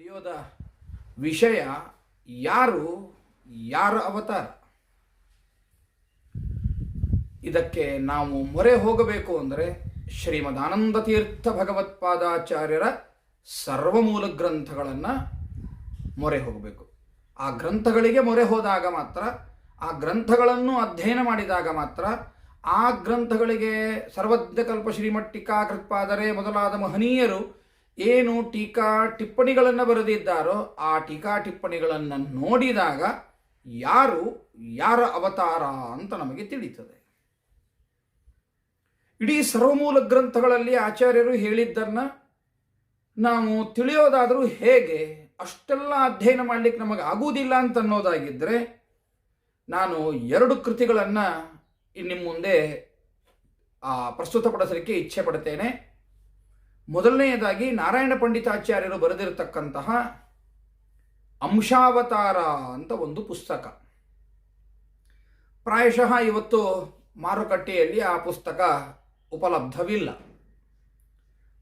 ವಿಡಿಯೋದ ವಿಷಯ ಯಾರು, ಯಾರ ಅವತಾರ? ಇದಕ್ಕೆ ನಾವು ಮೊರೆ ಹೋಗಬೇಕು ಅಂದರೆ ಶ್ರೀಮದ್ ಆನಂದ ತೀರ್ಥ ಭಗವತ್ಪಾದಾಚಾರ್ಯರ ಸರ್ವಮೂಲ ಗ್ರಂಥಗಳನ್ನು ಮೊರೆ ಹೋಗಬೇಕು. ಆ ಗ್ರಂಥಗಳಿಗೆ ಮೊರೆ ಹೋದಾಗ ಮಾತ್ರ, ಆ ಗ್ರಂಥಗಳನ್ನು ಅಧ್ಯಯನ ಮಾಡಿದಾಗ ಮಾತ್ರ, ಆ ಗ್ರಂಥಗಳಿಗೆ ಸರ್ವಜ್ಞ ಕಲ್ಪ ಶ್ರೀಮಟ್ಟಿಕಾ ಕೃತ್ಪಾದರೆ ಮೊದಲಾದ ಮಹನೀಯರು ಏನು ಟೀಕಾ ಟಿಪ್ಪಣಿಗಳನ್ನು ಬರೆದಿದ್ದಾರೋ ಆ ಟೀಕಾ ಟಿಪ್ಪಣಿಗಳನ್ನು ನೋಡಿದಾಗ ಯಾರು, ಯಾರ ಅವತಾರ ಅಂತ ನಮಗೆ ತಿಳಿತದೆ. ಇಡೀ ಸರ್ವಮೂಲ ಗ್ರಂಥಗಳಲ್ಲಿ ಆಚಾರ್ಯರು ಹೇಳಿದ್ದನ್ನು ನಾವು ತಿಳಿಯೋದಾದರೂ ಹೇಗೆ, ಅಷ್ಟೆಲ್ಲ ಅಧ್ಯಯನ ಮಾಡಲಿಕ್ಕೆ ನಮಗೆ ಆಗುವುದಿಲ್ಲ ಅಂತ ಅನ್ನೋದಾಗಿದ್ದರೆ ನಾನು ಎರಡು ಕೃತಿಗಳನ್ನು ನಿಮ್ಮ ಮುಂದೆ ಪ್ರಸ್ತುತಪಡಿಸಲಿಕ್ಕೆ ಇಚ್ಛೆ ಪಡ್ತೇನೆ. ಮೊದಲನೆಯದಾಗಿ ನಾರಾಯಣ ಪಂಡಿತಾಚಾರ್ಯರು ಬರೆದಿರತಕ್ಕಂತಹ ಅಂಶಾವತಾರ ಅಂತ ಒಂದು ಪುಸ್ತಕ. ಪ್ರಾಯಶಃ ಇವತ್ತು ಮಾರುಕಟ್ಟೆಯಲ್ಲಿ ಆ ಪುಸ್ತಕ ಉಪಲಬ್ಧವಿಲ್ಲ.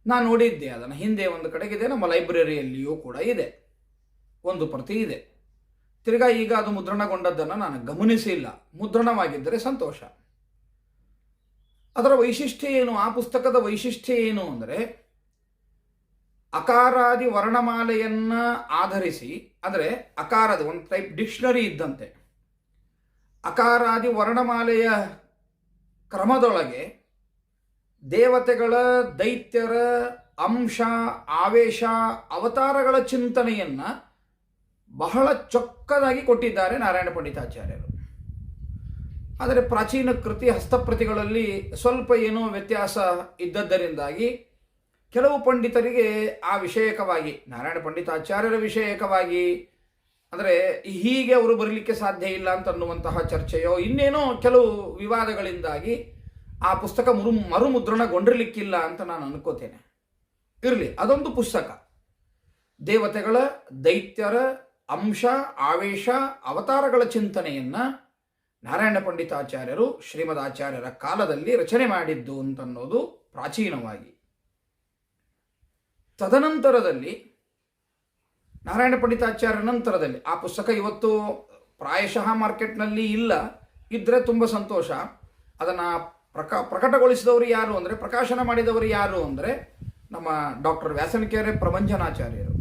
ನಾನು ನೋಡಿದ್ದೆ, ಅದನ್ನು ಹಿಂದೆ ಒಂದು ಕಡೆಗಿದೆ, ನಮ್ಮ ಲೈಬ್ರರಿಯಲ್ಲಿಯೂ ಕೂಡ ಇದೆ. ಒಂದು ಪ್ರತಿ ಇದೆ. ತಿರ್ಗಾ ಈಗ ಅದು ಮುದ್ರಣಗೊಂಡದ್ದನ್ನು ನಾನು ಗಮನಿಸಿಲ್ಲ. ಮುದ್ರಣವಾಗಿದ್ದರೆ ಸಂತೋಷ. ಅದರ ವೈಶಿಷ್ಟ್ಯ ಏನು? ಆ ಪುಸ್ತಕದ ವೈಶಿಷ್ಟ್ಯ ಏನು ಅಂದರೆ ಅಕಾರಾದಿ ವರ್ಣಮಾಲೆಯನ್ನ ಆಧರಿಸಿ, ಅಂದರೆ ಅಕಾರದ ಒಂದು ಟೈಪ್ ಡಿಕ್ಷನರಿ ಇದ್ದಂತೆ. ಅಕಾರಾದಿ ವರ್ಣಮಾಲೆಯ ಕ್ರಮದೊಳಗೆ ದೇವತೆಗಳ, ದೈತ್ಯರ ಅಂಶ, ಆವೇಶ, ಅವತಾರಗಳ ಚಿಂತನೆಯನ್ನ ಬಹಳ ಚೊಕ್ಕದಾಗಿ ಕೊಟ್ಟಿದ್ದಾರೆ ನಾರಾಯಣ ಪಂಡಿತಾಚಾರ್ಯರು. ಆದರೆ ಪ್ರಾಚೀನ ಕೃತಿ ಹಸ್ತಪ್ರತಿಗಳಲ್ಲಿ ಸ್ವಲ್ಪ ಏನೋ ವ್ಯತ್ಯಾಸ ಇದ್ದದ್ದರಿಂದಾಗಿ ಕೆಲವು ಪಂಡಿತರಿಗೆ ಆ ವಿಷಯಕವಾಗಿ ನಾರಾಯಣ ಪಂಡಿತಾಚಾರ್ಯರ ವಿಷಯಕವಾಗಿ ಅಂದರೆ ಹೀಗೆ ಅವರು ಬರಲಿಕ್ಕೆ ಸಾಧ್ಯ ಇಲ್ಲ ಅಂತ ಅನ್ನುವಂತಹ ಚರ್ಚೆಯೋ, ಇನ್ನೇನೋ ಕೆಲವು ವಿವಾದಗಳಿಂದಾಗಿ ಆ ಪುಸ್ತಕ ಮರು, ಮರುಮುದ್ರಣಗೊಂಡಿರಲಿಕ್ಕಿಲ್ಲ ಅಂತ ನಾನು ಅನ್ಕೋತೇನೆ. ಇರಲಿ, ಅದೊಂದು ಪುಸ್ತಕ. ದೇವತೆಗಳ, ದೈತ್ಯರ ಅಂಶ, ಆವೇಶ, ಅವತಾರಗಳ ಚಿಂತನೆಯನ್ನ ನಾರಾಯಣ ಪಂಡಿತಾಚಾರ್ಯರು ಶ್ರೀಮದ್ ಆಚಾರ್ಯರ ಕಾಲದಲ್ಲಿ ರಚನೆ ಮಾಡಿದ್ದು ಅಂತನ್ನೋದು ಪ್ರಾಚೀನವಾಗಿ ತದನಂತರದಲ್ಲಿ ನಾರಾಯಣ ಪಂಡಿತಾಚಾರ್ಯ ನಂತರದಲ್ಲಿ ಆ ಪುಸ್ತಕ ಇವತ್ತು ಪ್ರಾಯಶಃ ಮಾರ್ಕೆಟ್ನಲ್ಲಿ ಇಲ್ಲ. ಇದ್ದರೆ ತುಂಬ ಸಂತೋಷ. ಅದನ್ನು ಪ್ರಕ, ಪ್ರಕಟಗೊಳಿಸಿದವರು ಯಾರು ಅಂದರೆ, ಪ್ರಕಾಶನ ಮಾಡಿದವರು ಯಾರು ಅಂದರೆ, ನಮ್ಮ ಡಾಕ್ಟರ್ ವ್ಯಾಸನಕೆರೆ ಪ್ರಭಂಜನಾಚಾರ್ಯರು.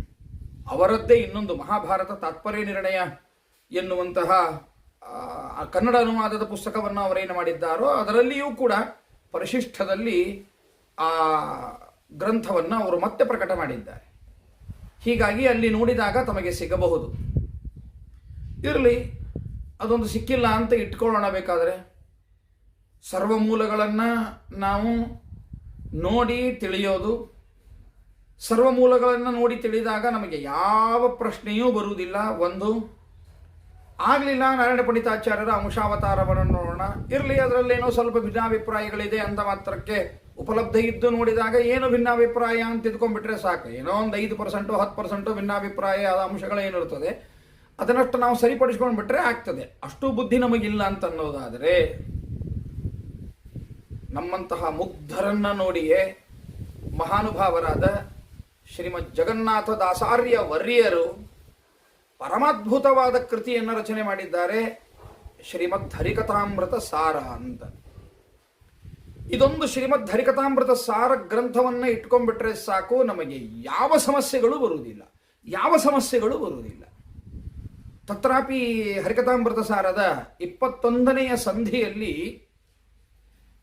ಅವರದ್ದೇ ಇನ್ನೊಂದು ಮಹಾಭಾರತ ತಾತ್ಪರ್ಯ ನಿರ್ಣಯ ಎನ್ನುವಂತಹ ಕನ್ನಡ ಅನುವಾದದ ಪುಸ್ತಕವನ್ನು ಅವರೇನು ಮಾಡಿದ್ದಾರೋ ಅದರಲ್ಲಿಯೂ ಕೂಡ ಪರಿಶಿಷ್ಟದಲ್ಲಿ ಆ ಗ್ರಂಥವನ್ನು ಅವರು ಮತ್ತೆ ಪ್ರಕಟ ಮಾಡಿದ್ದಾರೆ. ಹೀಗಾಗಿ ಅಲ್ಲಿ ನೋಡಿದಾಗ ತಮಗೆ ಸಿಗಬಹುದು. ಇರಲಿ, ಅದೊಂದು ಸಿಕ್ಕಿಲ್ಲ ಅಂತ ಇಟ್ಕೊಳ್ಳೋಣ ಬೇಕಾದರೆ. ಸರ್ವಮೂಲಗಳನ್ನು ನಾವು ನೋಡಿ ತಿಳಿಯೋದು ಸರ್ವ ಮೂಲಗಳನ್ನು ನೋಡಿ ತಿಳಿದಾಗ ನಮಗೆ ಯಾವ ಪ್ರಶ್ನೆಯೂ ಬರುವುದಿಲ್ಲ. ಒಂದು, ಆಗಲಿಲ್ಲ ನಾರಾಯಣ ಪಂಡಿತಾಚಾರ್ಯರ ಅಂಶಾವತಾರವನ್ನು ನೋಡೋಣ. ಇರಲಿ, ಅದರಲ್ಲೇನೋ ಸ್ವಲ್ಪ ಭಿನ್ನಾಭಿಪ್ರಾಯಗಳಿದೆ ಅಂತ ಮಾತ್ರಕ್ಕೆ ಉಪಲಬ್ಧ ಇದ್ದು ನೋಡಿದಾಗ ಏನು ಭಿನ್ನಾಭಿಪ್ರಾಯ ಅಂತ ತಿದ್ಕೊಂಡ್ಬಿಟ್ರೆ ಸಾಕು. ಏನೋ ಒಂದು ಐದು ಪರ್ಸೆಂಟು, ಹತ್ತು ಪರ್ಸೆಂಟು ಭಿನ್ನಾಭಿಪ್ರಾಯ ಆದ ಅಂಶಗಳೇನಿರ್ತದೆ ಅದನ್ನಷ್ಟು ನಾವು ಸರಿಪಡಿಸ್ಕೊಂಡು ಬಿಟ್ರೆ ಆಗ್ತದೆ. ಅಷ್ಟು ಬುದ್ಧಿ ನಮಗಿಲ್ಲ ಅಂತ ಅನ್ನೋದಾದರೆ ನಮ್ಮಂತಹ ಮುಗ್ಧರನ್ನ ನೋಡಿಯೇ ಮಹಾನುಭಾವರಾದ ಶ್ರೀಮದ್ ಜಗನ್ನಾಥ ದಾಸಾರ್ಯ ವರ್ಯರು ಪರಮಾದ್ಭುತವಾದ ಕೃತಿಯನ್ನು ರಚನೆ ಮಾಡಿದ್ದಾರೆ ಶ್ರೀಮದ್ ಹರಿಕಥಾಮೃತ ಸಾರ ಅಂತ. ಇದೊಂದು ಶ್ರೀಮದ್ ಹರಿಕಥಾಮೃತ ಸಾರ ಗ್ರಂಥವನ್ನ ಇಟ್ಕೊಂಡ್ಬಿಟ್ರೆ ಸಾಕು, ನಮಗೆ ಯಾವ ಸಮಸ್ಯೆಗಳು ಬರುವುದಿಲ್ಲ. ಯಾವ ಸಮಸ್ಯೆಗಳು ಬರುವುದಿಲ್ಲ. ತತ್ರಾಪಿ ಹರಿಕಥಾಮೃತ ಸಾರದ ಇಪ್ಪತ್ತೊಂದನೆಯ ಸಂಧಿಯಲ್ಲಿ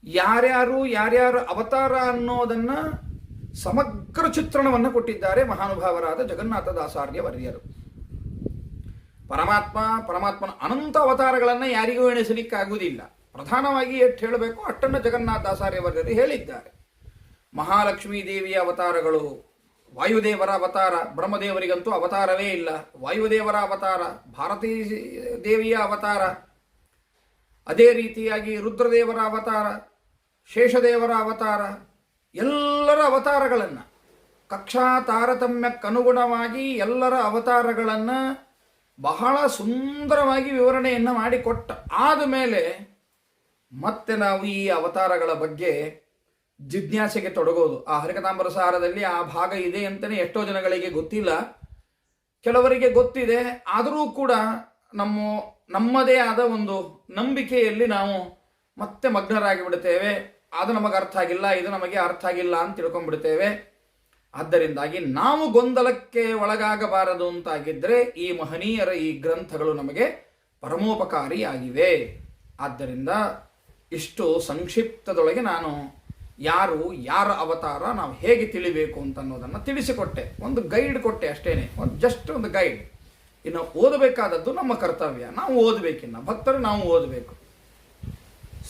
ಯಾರ್ಯಾರು, ಯಾರ್ಯಾರ ಅವತಾರ ಅನ್ನೋದನ್ನ ಸಮಗ್ರ ಚಿತ್ರಣವನ್ನು ಕೊಟ್ಟಿದ್ದಾರೆ ಮಹಾನುಭಾವರಾದ ಜಗನ್ನಾಥ ದಾಸಾರ್ಯ ವರ್ಯರು. ಪರಮಾತ್ಮ, ಪರಮಾತ್ಮನ ಅನಂತ ಅವತಾರಗಳನ್ನು ಯಾರಿಗೂ ಎಣಿಸಲಿಕ್ಕಾಗುವುದಿಲ್ಲ. ಪ್ರಧಾನವಾಗಿ ಎಷ್ಟು ಹೇಳಬೇಕು, ಅಷ್ಟನ್ನು ಜಗನ್ನಾಥಾಚಾರ್ಯ ವರ್ಯರು ಹೇಳಿದ್ದಾರೆ. ಮಹಾಲಕ್ಷ್ಮೀ ದೇವಿಯ ಅವತಾರಗಳು ವಾಯುದೇವರ ಅವತಾರ, ಬ್ರಹ್ಮದೇವರಿಗಂತೂ ಅವತಾರವೇ ಇಲ್ಲ. ವಾಯುದೇವರ ಅವತಾರ, ಭಾರತೀ ದೇವಿಯ ಅವತಾರ, ಅದೇ ರೀತಿಯಾಗಿ ರುದ್ರದೇವರ ಅವತಾರ, ಶೇಷದೇವರ ಅವತಾರ, ಎಲ್ಲರ ಅವತಾರಗಳನ್ನು ಕಕ್ಷಾ ತಾರತಮ್ಯಕ್ಕನುಗುಣವಾಗಿ ಎಲ್ಲರ ಅವತಾರಗಳನ್ನು ಬಹಳ ಸುಂದರವಾಗಿ ವಿವರಣೆಯನ್ನು ಮಾಡಿಕೊಟ್ಟ. ಆದ ಮೇಲೆ ಮತ್ತೆ ನಾವು ಈ ಅವತಾರಗಳ ಬಗ್ಗೆ ಜಿಜ್ಞಾಸೆಗೆ ತೊಡಗೋದು. ಆ ಹರಿಕತಾಂಬರ ಸಾರದಲ್ಲಿ ಆ ಭಾಗ ಇದೆ ಅಂತಲೇ ಎಷ್ಟೋ ಜನಗಳಿಗೆ ಗೊತ್ತಿಲ್ಲ. ಕೆಲವರಿಗೆ ಗೊತ್ತಿದೆ, ಆದರೂ ಕೂಡ ನಮ್ಮ, ನಮ್ಮದೇ ಆದ ಒಂದು ನಂಬಿಕೆಯಲ್ಲಿ ನಾವು ಮತ್ತೆ ಮಗ್ನರಾಗಿ ಬಿಡುತ್ತೇವೆ ಅದು ನಮಗೆ ಅರ್ಥ ಆಗಿಲ್ಲ, ಇದು ನಮಗೆ ಅರ್ಥ ಆಗಿಲ್ಲ ಅಂತ ತಿಳ್ಕೊಂಡ್ಬಿಡ್ತೇವೆ. ಆದ್ದರಿಂದಾಗಿ ನಾವು ಗೊಂದಲಕ್ಕೆ ಒಳಗಾಗಬಾರದು ಅಂತಾಗಿದ್ದರೆ ಈ ಮಹನೀಯರ ಈ ಗ್ರಂಥಗಳು ನಮಗೆ ಪರಮೋಪಕಾರಿಯಾಗಿವೆ. ಆದ್ದರಿಂದ ಇಷ್ಟು ಸಂಕ್ಷಿಪ್ತದೊಳಗೆ ನಾನು ಯಾರು, ಯಾರ ಅವತಾರ ನಾವು ಹೇಗೆ ತಿಳಿಬೇಕು ಅಂತ ಅನ್ನೋದನ್ನು ತಿಳಿಸಿಕೊಟ್ಟೆ. ಒಂದು ಗೈಡ್ ಕೊಟ್ಟೆ ಅಷ್ಟೇನೆ. ಒಂದು ಜಸ್ಟ್ ಒಂದು ಗೈಡ್. ಇನ್ನು ಓದಬೇಕಾದದ್ದು ನಮ್ಮ ಕರ್ತವ್ಯ. ನಾವು ಓದಬೇಕಿನ್ನ. ಭಕ್ತರು ನಾವು ಓದಬೇಕು.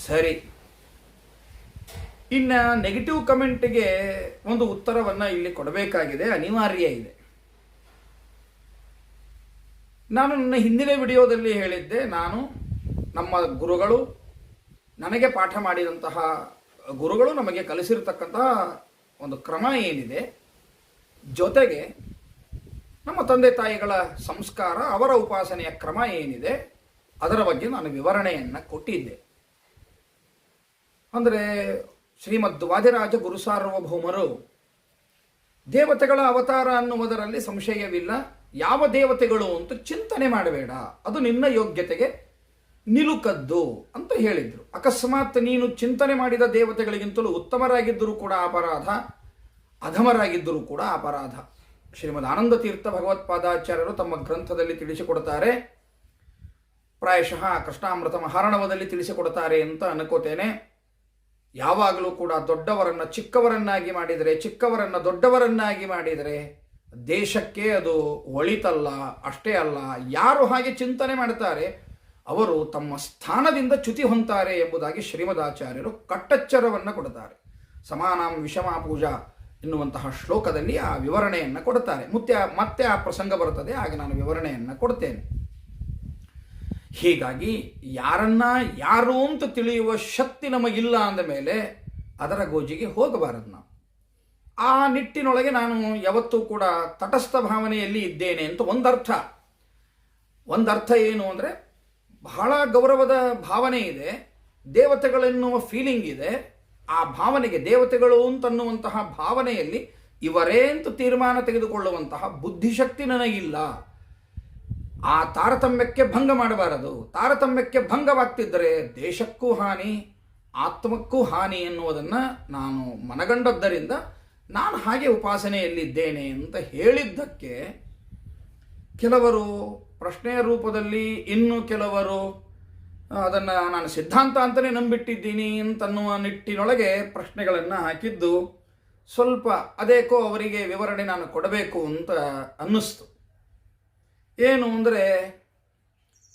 ಸರಿ. ಇನ್ನು ನೆಗೆಟಿವ್ ಕಮೆಂಟ್ಗೆ ಒಂದು ಉತ್ತರವನ್ನು ಇಲ್ಲಿ ಕೊಡಬೇಕಾಗಿದೆ. ಅನಿವಾರ್ಯ ಇದೆ. ನಾನು ನನ್ನ ಹಿಂದಿನ ವಿಡಿಯೋದಲ್ಲಿ ಹೇಳಿದ್ದೆ. ನಾನು ನಮ್ಮ ಗುರುಗಳು ನನಗೆ ಪಾಠ ಮಾಡಿದಂತಹ ಗುರುಗಳು ನಮಗೆ ಕಲಿಸಿರ್ತಕ್ಕಂತಹ ಒಂದು ಕ್ರಮ ಏನಿದೆ? ಜೊತೆಗೆ ನಮ್ಮ ತಂದೆ ತಾಯಿಗಳ ಸಂಸ್ಕಾರ, ಅವರ ಉಪಾಸನೆಯ ಕ್ರಮ ಏನಿದೆ? ಅದರ ಬಗ್ಗೆ ನಾನು ವಿವರಣೆಯನ್ನು ಕೊಟ್ಟಿದ್ದೆ. ಅಂದರೆ ಶ್ರೀಮದ್ ವಾದಿರಾಜ ಗುರುಸಾರ್ವಭೌಮರು ದೇವತೆಗಳ ಅವತಾರ ಅನ್ನುವುದರಲ್ಲಿ ಸಂಶಯವಿಲ್ಲ. ಯಾವ ದೇವತೆಗಳು ಅಂತ ಚಿಂತನೆ ಮಾಡಬೇಡ. ಅದು ನಿನ್ನ ಯೋಗ್ಯತೆಗೆ ನಿಲುಕದ್ದು ಅಂತ ಹೇಳಿದ್ರು. ಅಕಸ್ಮಾತ್ ನೀನು ಚಿಂತನೆ ಮಾಡಿದ ದೇವತೆಗಳಿಗಿಂತಲೂ ಉತ್ತಮರಾಗಿದ್ದರೂ ಕೂಡ ಅಪರಾಧ, ಅಧಮರಾಗಿದ್ದರೂ ಕೂಡ ಅಪರಾಧ. ಶ್ರೀಮದ್ ಆನಂದ ತೀರ್ಥ ಭಗವತ್ಪಾದಾಚಾರ್ಯರು ತಮ್ಮ ಗ್ರಂಥದಲ್ಲಿ ತಿಳಿಸಿಕೊಡ್ತಾರೆ. ಪ್ರಾಯಶಃ ಕೃಷ್ಣಾಮೃತ ಮಹಾರಣವದಲ್ಲಿ ತಿಳಿಸಿಕೊಡ್ತಾರೆ ಅಂತ ಅನ್ಕೋತೇನೆ. ಯಾವಾಗಲೂ ಕೂಡ ದೊಡ್ಡವರನ್ನ ಚಿಕ್ಕವರನ್ನಾಗಿ ಮಾಡಿದರೆ, ಚಿಕ್ಕವರನ್ನ ದೊಡ್ಡವರನ್ನಾಗಿ ಮಾಡಿದರೆ ದೇಶಕ್ಕೆ ಅದು ಒಳಿತಲ್ಲ, ಅಷ್ಟೇ ಅಲ್ಲ, ಯಾರು ಹಾಗೆ ಚಿಂತನೆ ಮಾಡ್ತಾರೆ ಅವರು ತಮ್ಮ ಸ್ಥಾನದಿಂದ ಚ್ಯುತಿ ಹೊಂತಾರೆ ಎಂಬುದಾಗಿ ಶ್ರೀಮದಾಚಾರ್ಯರು ಕಟ್ಟಚ್ಚರವನ್ನು ಕೊಡುತ್ತಾರೆ ಸಮಾನಾಂ ವಿಷಮ ಪೂಜಾ ಎನ್ನುವಂತಹ ಶ್ಲೋಕದಲ್ಲಿ ಆ ವಿವರಣೆಯನ್ನು ಕೊಡುತ್ತಾರೆ ಮತ್ತೆ ಮತ್ತೆ ಆ ಪ್ರಸಂಗ ಬರುತ್ತದೆ ಆಗ ನಾನು ವಿವರಣೆಯನ್ನು ಕೊಡ್ತೇನೆ. ಹೀಗಾಗಿ ಯಾರನ್ನ ಯಾರು ಅಂತ ತಿಳಿಯುವ ಶಕ್ತಿ ನಮಗಿಲ್ಲ ಅಂದ ಮೇಲೆ ಅದರ ಗೋಜಿಗೆ ಹೋಗಬಾರದು ನಾವು. ಆ ನಿಟ್ಟಿನೊಳಗೆ ನಾನು ಯಾವತ್ತೂ ಕೂಡ ತಟಸ್ಥ ಭಾವನೆಯಲ್ಲಿ ಇದ್ದೇನೆ ಅಂತ ಒಂದರ್ಥ. ಒಂದರ್ಥ ಏನು ಅಂದರೆ ಬಹಳ ಗೌರವದ ಭಾವನೆ ಇದೆ, ದೇವತೆಗಳೆನ್ನುವ ಫೀಲಿಂಗ್ ಇದೆ, ಆ ಭಾವನೆಗೆ ದೇವತೆಗಳು ಅಂತನ್ನುವಂತಹ ಭಾವನೆಯಲ್ಲಿ ಇವರೇ ಅಂತ ತೀರ್ಮಾನ ತೆಗೆದುಕೊಳ್ಳುವಂತಹ ಬುದ್ಧಿಶಕ್ತಿ ನನಗಿಲ್ಲ. ಆ ತಾರತಮ್ಯಕ್ಕೆ ಭಂಗ ಮಾಡಬಾರದು. ತಾರತಮ್ಯಕ್ಕೆ ಭಂಗವಾಗ್ತಿದ್ದರೆ ದೇಶಕ್ಕೂ ಹಾನಿ, ಆತ್ಮಕ್ಕೂ ಹಾನಿ ಎನ್ನುವುದನ್ನು ನಾನು ಮನಗಂಡದ್ದರಿಂದ ನಾನು ಹಾಗೆ ಉಪಾಸನೆಯಲ್ಲಿದ್ದೇನೆ ಅಂತ ಹೇಳಿದ್ದಕ್ಕೆ ಕೆಲವರು ಪ್ರಶ್ನೆಯ ರೂಪದಲ್ಲಿ ಇನ್ನು ಕೆಲವರು ಅದನ್ನು ನಾನು ಸಿದ್ಧಾಂತ ಅಂತಲೇ ನಂಬಿಟ್ಟಿದ್ದೀನಿ ಅಂತನ್ನುವ ನಿಟ್ಟಿನೊಳಗೆ ಪ್ರಶ್ನೆಗಳನ್ನು ಹಾಕಿದ್ದು, ಸ್ವಲ್ಪ ಅದೇಕೋ ಅವರಿಗೆ ವಿವರಣೆ ನಾನು ಕೊಡಬೇಕು ಅಂತ ಅನ್ನಿಸ್ತು. ಏನು ಅಂದರೆ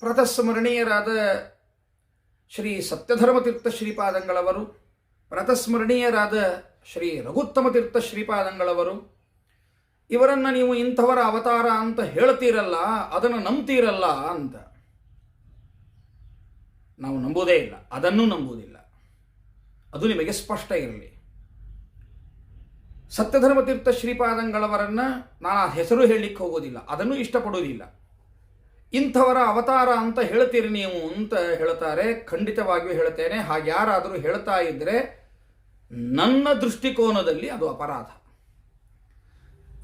ಪ್ರತಸ್ಮರಣೀಯರಾದ ಶ್ರೀ ಸತ್ಯಧರ್ಮತೀರ್ಥ ಶ್ರೀಪಾದಂಗಳವರು ಪ್ರತಸ್ಮರಣೀಯರಾದ ಶ್ರೀ ರಘುತ್ತಮ ತೀರ್ಥ ಶ್ರೀಪಾದಂಗಳವರು ಇವರನ್ನು ನೀವು ಇಂಥವರ ಅವತಾರ ಅಂತ ಹೇಳ್ತೀರಲ್ಲ, ಅದನ್ನು ನಂಬ್ತೀರಲ್ಲ ಅಂತ. ನಾವು ನಂಬೋದೇ ಇಲ್ಲ. ಅದನ್ನು ನಂಬುವುದಿಲ್ಲ. ಅದು ನಿಮಗೆ ಸ್ಪಷ್ಟ ಇರಲಿ. ಸತ್ಯಧರ್ಮತೀರ್ಥ ಶ್ರೀಪಾದಂಗಳವರನ್ನು ನಾನು ಆ ಹೆಸರು ಹೇಳಲಿಕ್ಕೆ ಹೋಗೋದಿಲ್ಲ. ಅದನ್ನು ಇಷ್ಟಪಡುವುದಿಲ್ಲ. ಇಂಥವರ ಅವತಾರ ಅಂತ ಹೇಳ್ತೀರಿ ನೀವು ಅಂತ ಹೇಳ್ತಾರೆ. ಖಂಡಿತವಾಗಿಯೂ ಹೇಳ್ತೇನೆ. ಹಾಗೆ ಯಾರಾದರೂ ಹೇಳ್ತಾ ಇದ್ದರೆ ನನ್ನ ದೃಷ್ಟಿಕೋನದಲ್ಲಿ ಅದು ಅಪರಾಧ.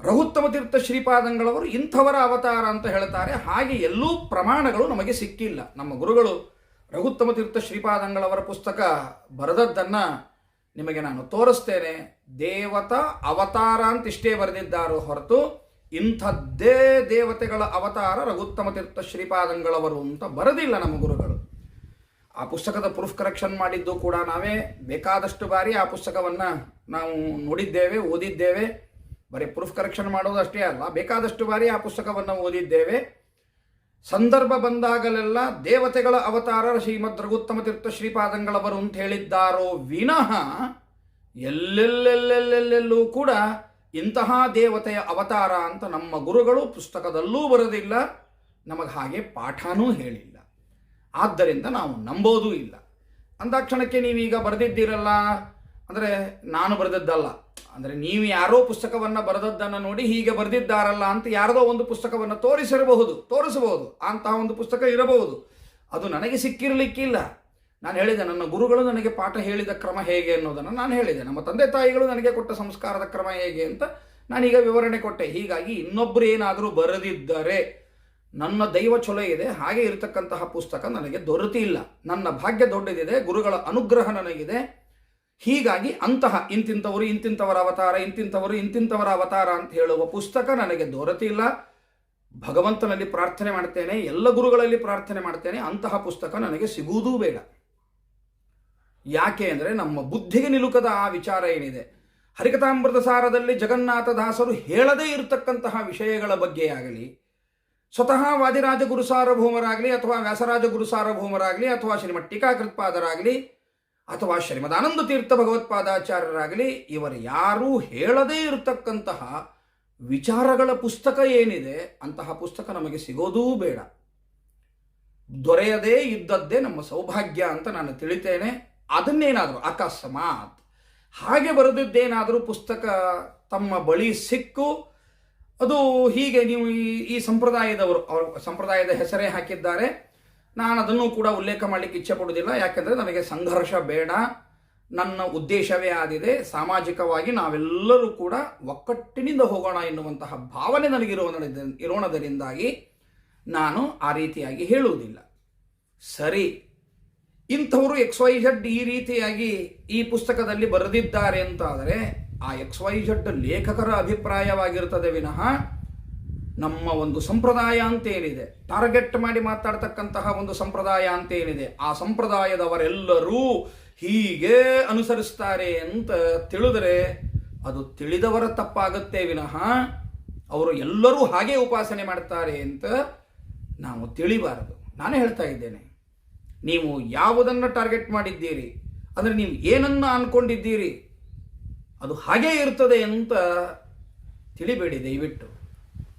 ರಘುತ್ತಮ ತೀರ್ಥ ಶ್ರೀಪಾದಂಗಳವರು ಇಂಥವರ ಅವತಾರ ಅಂತ ಹೇಳ್ತಾರೆ. ಹಾಗೆ ಎಲ್ಲೂ ಪ್ರಮಾಣಗಳು ನಮಗೆ ಸಿಕ್ಕಿಲ್ಲ. ನಮ್ಮ ಗುರುಗಳು ರಘುತ್ತಮ ತೀರ್ಥ ಶ್ರೀಪಾದಂಗಳವರ ಪುಸ್ತಕ ಬರೆದದ್ದನ್ನು ನಿಮಗೆ ನಾನು ತೋರಿಸ್ತೇನೆ. ದೇವತಾ ಅವತಾರ ಅಂತ ಇಷ್ಟೇ ಬರೆದಿದ್ದಾರೋ ಹೊರತು ಇಂಥದ್ದೇ ದೇವತೆಗಳ ಅವತಾರ ರಘುತ್ತಮ ತೀರ್ಥ ಶ್ರೀಪಾದಂಗಳವರು ಅಂತ ಬರೆದಿಲ್ಲ ನಮ್ಮ ಗುರುಗಳು. ಆ ಪುಸ್ತಕದ ಪ್ರೂಫ್ ಕರೆಕ್ಷನ್ ಮಾಡಿದ್ದು ಕೂಡ ನಾವೇ. ಬೇಕಾದಷ್ಟು ಬಾರಿ ಆ ಪುಸ್ತಕವನ್ನು ನಾವು ನೋಡಿದ್ದೇವೆ, ಓದಿದ್ದೇವೆ. ಬರೀ ಪ್ರೂಫ್ ಕರೆಕ್ಷನ್ ಮಾಡೋದು ಅಷ್ಟೇ ಅಲ್ಲ, ಬೇಕಾದಷ್ಟು ಬಾರಿ ಆ ಪುಸ್ತಕವನ್ನು ಓದಿದ್ದೇವೆ. ಸಂದರ್ಭ ಬಂದಾಗಲೆಲ್ಲ ದೇವತೆಗಳ ಅವತಾರ ಶ್ರೀಮದ್ ರಘುತ್ತಮ ತೀರ್ಥ ಶ್ರೀಪಾದಂಗಳವರು ಅಂತ ಹೇಳಿದ್ದಾರೋ ವಿನಃ ಎಲ್ಲೆಲ್ಲೆಲ್ಲೆಲ್ಲೆಲ್ಲೆಲ್ಲೂ ಕೂಡ ಇಂತಹ ದೇವತೆಯ ಅವತಾರ ಅಂತ ನಮ್ಮ ಗುರುಗಳು ಪುಸ್ತಕದಲ್ಲೂ ಬರೋದಿಲ್ಲ, ನಮಗೆ ಹಾಗೆ ಪಾಠನೂ ಹೇಳಿಲ್ಲ. ಆದ್ದರಿಂದ ನಾವು ನಂಬೋದೂ ಇಲ್ಲ. ಅಂದಾಕ್ಷಣಕ್ಕೆ ನೀವೀಗ ಬರೆದಿದ್ದೀರಲ್ಲ ಅಂದರೆ ನಾನು ಬರೆದದ್ದಲ್ಲ. ಅಂದರೆ ನೀವು ಯಾರೋ ಪುಸ್ತಕವನ್ನು ಬರೆದದ್ದನ್ನು ನೋಡಿ ಹೀಗೆ ಬರೆದಿದ್ದಾರಲ್ಲ ಅಂತ ಯಾರದೋ ಒಂದು ಪುಸ್ತಕವನ್ನು ತೋರಿಸಿರಬಹುದು, ತೋರಿಸಬಹುದು, ಅಂತಹ ಒಂದು ಪುಸ್ತಕ ಇರಬಹುದು. ಅದು ನನಗೆ ಸಿಕ್ಕಿರಲಿಕ್ಕಿಲ್ಲ. ನಾನು ಹೇಳಿದೆ, ನನ್ನ ಗುರುಗಳು ನನಗೆ ಪಾಠ ಹೇಳಿದ ಕ್ರಮ ಹೇಗೆ ಅನ್ನೋದನ್ನು ನಾನು ಹೇಳಿದೆ. ನಮ್ಮ ತಂದೆ ತಾಯಿಗಳು ನನಗೆ ಕೊಟ್ಟ ಸಂಸ್ಕಾರದ ಕ್ರಮ ಹೇಗೆ ಅಂತ ನಾನೀಗ ವಿವರಣೆ ಕೊಟ್ಟೆ. ಹೀಗಾಗಿ ಇನ್ನೊಬ್ಬರು ಏನಾದರೂ ಬರೆದಿದ್ದರೆ ನನ್ನ ದೈವ ಚೊಲೋ ಇದೆ, ಹಾಗೆ ಇರತಕ್ಕಂತಹ ಪುಸ್ತಕ ನನಗೆ ದೊರೆತಿಲ್ಲ. ನನ್ನ ಭಾಗ್ಯ ದೊಡ್ಡದಿದೆ, ಗುರುಗಳ ಅನುಗ್ರಹ ನನಗಿದೆ. ಹೀಗಾಗಿ ಅಂತಹ ಇಂತಿಂಥವರು, ಇಂತಿಂಥವರ ಅವತಾರ, ಇಂತಿಂಥವರು, ಇಂತಿಂಥವರ ಅವತಾರ ಅಂತ ಹೇಳುವ ಪುಸ್ತಕ ನನಗೆ ದೊರೆತಿಲ್ಲ ಭಗವಂತನಲ್ಲಿ ಪ್ರಾರ್ಥನೆ ಮಾಡ್ತೇನೆ, ಎಲ್ಲ ಗುರುಗಳಲ್ಲಿ ಪ್ರಾರ್ಥನೆ ಮಾಡ್ತೇನೆ, ಅಂತಹ ಪುಸ್ತಕ ನನಗೆ ಸಿಗುವುದೂ ಬೇಡ. ಯಾಕೆ ಅಂದರೆ ನಮ್ಮ ಬುದ್ಧಿಗೆ ನಿಲುಕದ ಆ ವಿಚಾರ ಏನಿದೆ? ಹರಿಕಥಾಮೃತ ಸಾರದಲ್ಲಿ ಜಗನ್ನಾಥದಾಸರು ಹೇಳದೇ ಇರತಕ್ಕಂತಹ ವಿಷಯಗಳ ಬಗ್ಗೆ ಆಗಲಿ, ಸ್ವತಃ ವಾದಿರಾಜ ಗುರು ಸಾರ್ವಭೌಮರಾಗಲಿ ಅಥವಾ ವ್ಯಾಸರಾಜ ಗುರು ಸಾರ್ವಭೌಮರಾಗಲಿ ಅಥವಾ ಶ್ರೀಮಠ್ ಟೀಕಾಕೃತ್ಪಾದರಾಗಲಿ ಅಥವಾ ಶ್ರೀಮದಾನಂದ ತೀರ್ಥ ಭಗವತ್ಪಾದಾಚಾರ್ಯರಾಗಲಿ, ಇವರು ಯಾರೂ ಹೇಳದೇ ಇರತಕ್ಕಂತಹ ವಿಚಾರಗಳ ಪುಸ್ತಕ ಏನಿದೆ, ಅಂತಹ ಪುಸ್ತಕ ನಮಗೆ ಸಿಗೋದೂ ಬೇಡ. ದೊರೆಯದೇ ಇದ್ದದ್ದೇ ನಮ್ಮ ಸೌಭಾಗ್ಯ ಅಂತ ನಾನು ತಿಳಿತೇನೆ. ಅದನ್ನೇನಾದರೂ, ಅಕಸ್ಮಾತ್. ಹಾಗೆ ಬರೆದಿದ್ದೇನಾದರೂ ಪುಸ್ತಕ ತಮ್ಮ ಬಳಿ ಸಿಕ್ಕು, ಅದು ಹೀಗೆ ನೀವು ಈ ಸಂಪ್ರದಾಯದವರು ಸಂಪ್ರದಾಯದ ಹೆಸರೇ ಹಾಕಿದ್ದಾರೆ. ನಾನು ಅದನ್ನು ಕೂಡ ಉಲ್ಲೇಖ ಮಾಡಲಿಕ್ಕೆ ಇಚ್ಛೆ ಪಡುವುದಿಲ್ಲ. ಯಾಕೆಂದರೆ ನನಗೆ ಸಂಘರ್ಷ ಬೇಡ. ನನ್ನ ಉದ್ದೇಶವೇ ಆದಿದೆ ಸಾಮಾಜಿಕವಾಗಿ ನಾವೆಲ್ಲರೂ ಕೂಡ ಒಕ್ಕಟ್ಟಿನಿಂದ ಹೋಗೋಣ ಎನ್ನುವಂತಹ ಭಾವನೆ ನನಗಿರುವ ಇರೋಣದರಿಂದಾಗಿ ನಾನು ಆ ರೀತಿಯಾಗಿ ಹೇಳುವುದಿಲ್ಲ. ಸರಿ, ಇಂಥವರು ಎಕ್ಸ್ ವೈ ಝಡ್ ಈ ರೀತಿಯಾಗಿ ಈ ಪುಸ್ತಕದಲ್ಲಿ ಬರೆದಿದ್ದಾರೆ ಅಂತಾದರೆ, ಆ ಎಕ್ಸ್ ವೈ ಝಡ್ ಲೇಖಕರ ಅಭಿಪ್ರಾಯವಾಗಿರ್ತದೆ ವಿನಃ. ನಮ್ಮ ಒಂದು ಸಂಪ್ರದಾಯ ಅಂತ ಏನಿದೆ? ಟಾರ್ಗೆಟ್ ಮಾಡಿ ಮಾತಾಡ್ತಕ್ಕಂತಹ ಒಂದು ಸಂಪ್ರದಾಯ ಅಂತ ಏನಿದೆ? ಆ ಸಂಪ್ರದಾಯದವರೆಲ್ಲರೂ ಹೀಗೆ ಅನುಸರಿಸ್ತಾರೆ ಅಂತ ತಿಳಿದರೆ ಅದು ತಿಳಿದವರ ತಪ್ಪಾಗುತ್ತೆ ವಿನಃ ಅವರು ಎಲ್ಲರೂ ಹಾಗೆ ಉಪಾಸನೆ ಮಾಡ್ತಾರೆ ಅಂತ ನಾವು ತಿಳಿಬಾರದು. ನಾನು ಹೇಳ್ತಾ ಇದ್ದೇನೆ. ನೀವು ಯಾವುದನ್ನು ಟಾರ್ಗೆಟ್ ಮಾಡಿದ್ದೀರಿ, ಅಂದರೆ ನೀವು ಏನನ್ನು ಅನ್ಕೊಂಡಿದ್ದೀರಿ, ಅದು ಹಾಗೇ ಇರ್ತದೆ ಅಂತ ತಿಳಿಬೇಡಿ ದಯವಿಟ್ಟು.